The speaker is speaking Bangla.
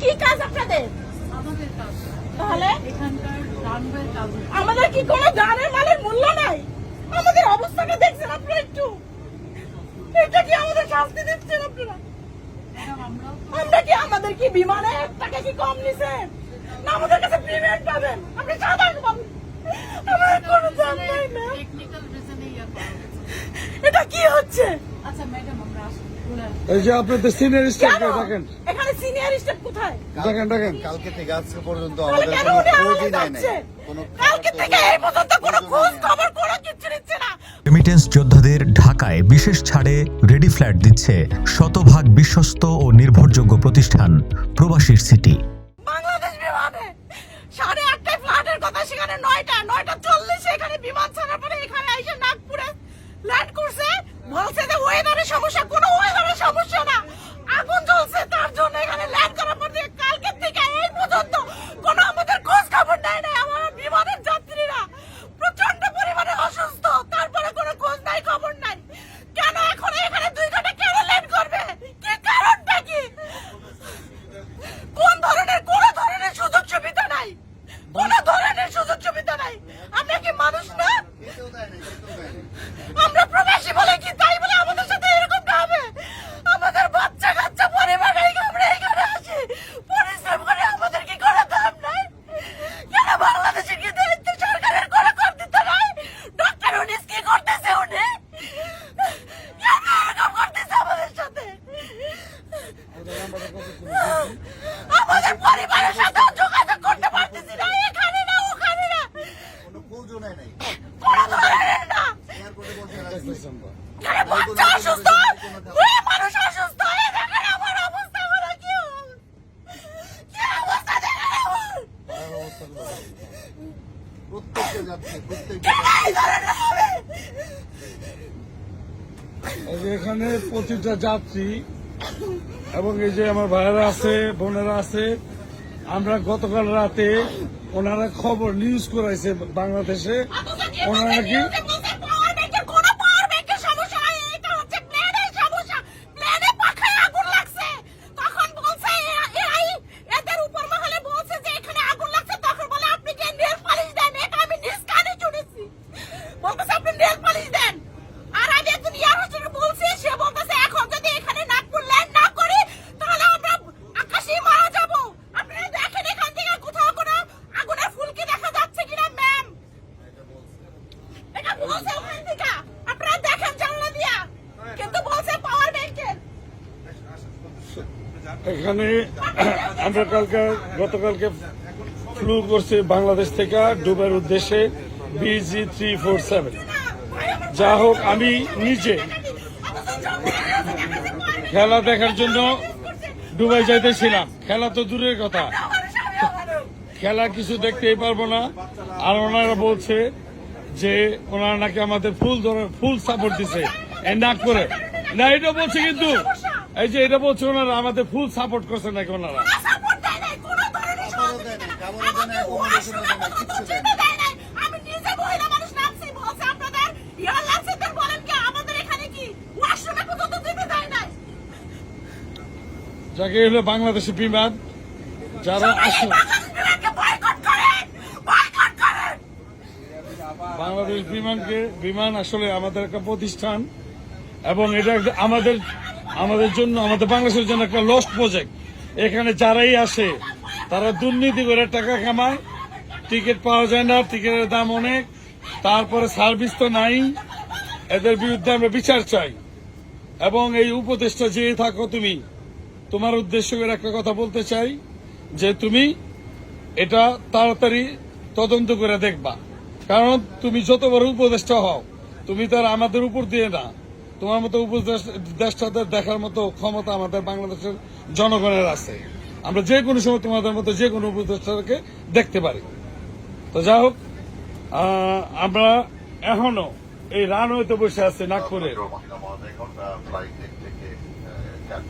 কি কাজ আপনাদের? আমাদের তাহলে। আমাদের কি কোনো জানের মালের মূল্য নাই? আমাদের অবস্থাটা দেখছেন আপনারা একটু। এটা কি আমাদের শাস্তি দিচ্ছেন আপনারা? আমরা কি আমাদের কি বিমানে টাকা কি কম নিছেন? না আমাদের কাছে পেমেন্ট পাবেন? আপনি সাধারণ পাবেন আমাদের কোনো দাম নাই না। টেকনিক্যাল রিজনে এটা কি হচ্ছে? আচ্ছা ম্যাডাম আমরা আসি ঘুরে আসি। এই যে আপনাদের সিনিয়র স্টাফ দেখেন। এখানে সিনিয়র স্টাফ কোথায়? দেখেন দেখেন। কালকে থেকে আজকে পর্যন্ত আমাদের কোনো খোঁজই নাই। কালকে থেকে এই পর্যন্ত কোনো খোঁজ খবর কোনো কিছু নিচ্ছে না। রেমিটেন্স যোদ্ধাদের ঢাকায় বিশেষ ছাড়ে রেডি ফ্ল্যাট দিচ্ছে শতভাগ বিশ্বস্ত ও নির্ভরযোগ্য প্রতিষ্ঠান প্রবাসীর সিটি বাংলাদেশ বিমানে সাড়ে আটটায় ফ্লাইটের কথা সেখানে নয়টা নয়টা চল্লিশে এখানে বিমান ছাড়ার পরে এখানে এসে নাগপুরে ল্যান্ড করছে বলছে যে ওয়েদারের সমস্যা কোনো ওয়েদারের সমস্যা না আগুন জ্বলছে তার জন্য এখানে ল্যান্ড করার পর দিয়ে কালকে থেকে এই পর্যন্ত কোনো আমাদের খোঁজ খবর নেয় নাই আমার বিমানের যাত্রীরা প্রচণ্ড পরিমাণে অসুস্থ তারপরে কোনো খোঁজ নাই খবর নাই কেন এখন এখানে দুই ঘণ্টা কেন ল্যান্ড করবে কি কারণটা কি কোন ধরনের কোন ধরনের সুযোগ সুবিধা নাই কোন ধরনের সুযোগ সুবিধা নাই আমরা কি মানুষ না আমরা প্রবাসী বলে কি তাই বলে আমাদের সাথে এরকমটা হবে আমাদের বাচ্চা কাচ্চা পরিবার এই আমরা এখানে আসি পরিশ্রম করে আমাদের কি করে দাম নাই কেন বাংলাদেশে কি দায়িত্ব সরকারের কোনো কর দিতে নাই ডক্টর উনিস কি করতেছে উনি কেন এরকম করতেছে আমাদের সাথে আমাদের পরিবারের সাথে যোগাযোগ করতে পারতেছি না এখানে না ওখানে না কোনো খোঁজও নেয় নাই কোনো ধরনের না এয়ারপোর্টে বসে রাখছে এখানে বাচ্চা অসুস্থ মেয়ে মানুষ অসুস্থ এই দেখেন আমার অবস্থা করে কি হবে? কি অবস্থা দেখেন আমার প্রত্যেককে যাচ্ছে প্রত্যেককে এই হবে? এই যে এখানে প্রতিটা যাত্রী এবং এই যে আমার ভাইয়েরা আছে বোনেরা আছে আমরা গতকাল রাতে ওনারা খবর নিউজ করাইছে বাংলাদেশে। ওনারা নাকি পাওয়ার ব্যাংকের কোনো পাওয়ার ব্যাংকের সমস্যা নাই এটা হচ্ছে প্লেনের সমস্যা প্লেনে পাখায় আগুন লাগছে তখন বলছে এ- এরাই এদের উপর মহলে বলছে যে এখানে আগুন লাগছে তখন বলে আপনি কি নেল পালিশ দেন এটা আমি নিজ কানে শুনেছি বলতেছে আপনি নেল পালিশ দেন আর আমি একজন ইয়ার হোস্টেলে বলছি সে বলতেছে এখন যদি এখানে নাগপুর ল্যান্ড না করি তাহলে আমরা আকাশেই মারা যাব আপনারা দেখেন এখান থেকে কোথাও কোনো আগুনের ফুলকি দেখা যাচ্ছে কিনা ম্যাম এটা বলছে ওখান থেকে আপনারা দেখেন জানলা দিয়া কিন্তু বলছে পাওয়ার ব্যাংকের এখানে আমরা কালকে, গতকালকে ফ্লু করছি বাংলাদেশ থেকে ডুবের উদ্দেশ্যে বিজি থ্রি ফোর সেভেন যা হোক, আমি নিজে খেলা দেখার জন্য দুবাই যাইতেছিলাম। খেলা তো দূরের কথা। খেলা কিছু দেখতেই পারব না। আর ওনারা বলছে যে ওনারা নাকি আমাদের ফুল ধরে ফুল সাপোর্ট দিছে। এই নাক করে। না, এটা বলছে কিন্তু এই যে এটা বলছে ওনারা আমাদের ফুল সাপোর্ট করছে নাকি ওনারা? যাকে হলো বাংলাদেশের বিমান যারা আসে বাংলাদেশকে বয়কট করেন বয়কট করেন। বাংলাদেশ বিমানকে বিমান আসলে আমাদের একটা প্রতিষ্ঠান এবং এটা আমাদের আমাদের জন্য, আমাদের বাংলাদেশের জন্য একটা লস্ট প্রজেক্ট এখানে যারাই আসে, তারা দুর্নীতি করে টাকা কামায়। টিকিট পাওয়া যায় না টিকিটের দাম অনেক। তারপরে সার্ভিস তো নাই। এদের বিরুদ্ধে আমরা বিচার চাই। এবং এই উপদেশটা যে থাকো তুমি, তোমার উদ্দেশ্য করে একটা কথা বলতে চাই, যে তুমি এটা তাড়াতাড়ি তদন্ত করে দেখবা। কারণ তুমি যত বড় উপদেষ্টা হও, তুমি তার আমাদের উপর দিয়ে না। তোমার মতো উপদেষ্টাদের দেখার মতো ক্ষমতা আমাদের বাংলাদেশের জনগণের আছে। আমরা যে কোনো সময় তোমাদের মতো যে কোনো উপদেষ্টাকে দেখতে পারি। তো যা হোক আমরা এখনও এই রান রানওয়েতে বসে আছি নাগপুরের